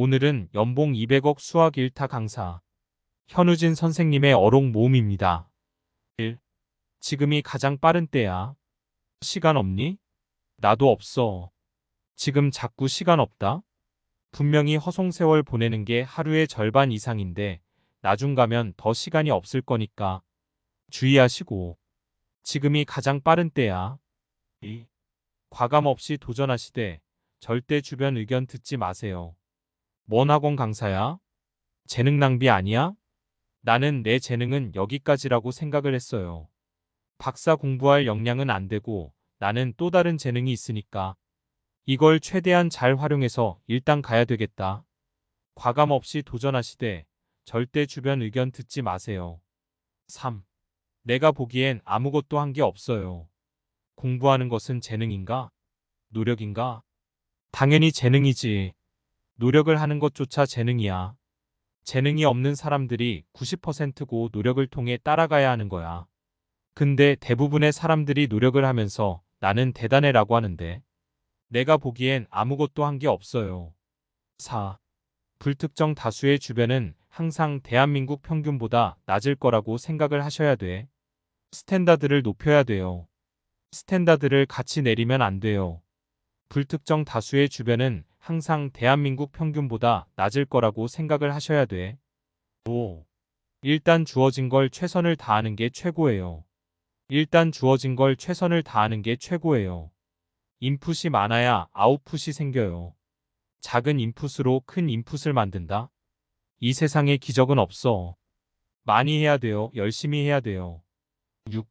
오늘은 연봉 200억 수학 1타 강사 현우진 선생님의 어록 모음입니다. 1. 지금이 가장 빠른 때야. 시간 없니? 나도 없어. 지금 자꾸 시간 없다? 분명히 허송세월 보내는 게 하루의 절반 이상인데 나중 가면 더 시간이 없을 거니까 주의하시고 지금이 가장 빠른 때야. 2. 과감 없이 도전하시되 절대 주변 의견 듣지 마세요. 뭔 학원 강사야? 재능 낭비 아니야? 나는 내 재능은 여기까지라고 생각을 했어요. 박사 공부할 역량은 안 되고 나는 또 다른 재능이 있으니까 이걸 최대한 잘 활용해서 일단 가야 되겠다. 과감 없이 도전하시되 절대 주변 의견 듣지 마세요. 3. 내가 보기엔 아무것도 한 게 없어요. 공부하는 것은 재능인가? 노력인가? 당연히 재능이지. 노력을 하는 것조차 재능이야. 재능이 없는 사람들이 90%고 노력을 통해 따라가야 하는 거야. 근데 대부분의 사람들이 노력을 하면서 나는 대단해라고 하는데 내가 보기엔 아무것도 한 게 없어요. 4. 불특정 다수의 주변은 항상 대한민국 평균보다 낮을 거라고 생각을 하셔야 돼. 스탠다드를 높여야 돼요. 스탠다드를 같이 내리면 안 돼요. 불특정 다수의 주변은 항상 대한민국 평균보다 낮을 거라고 생각을 하셔야 돼. 5. 일단 주어진 걸 최선을 다하는 게 최고예요. 일단 주어진 걸 최선을 다하는 게 최고예요. 인풋이 많아야 아웃풋이 생겨요. 작은 인풋으로 큰 인풋을 만든다? 이 세상에 기적은 없어. 많이 해야 돼요. 열심히 해야 돼요. 6.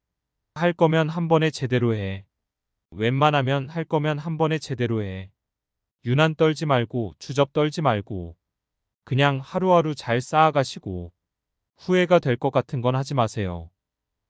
할 거면 한 번에 제대로 해. 웬만하면 할 거면 한 번에 제대로 해. 유난 떨지 말고 주접 떨지 말고 그냥 하루하루 잘 쌓아가시고 후회가 될 것 같은 건 하지 마세요.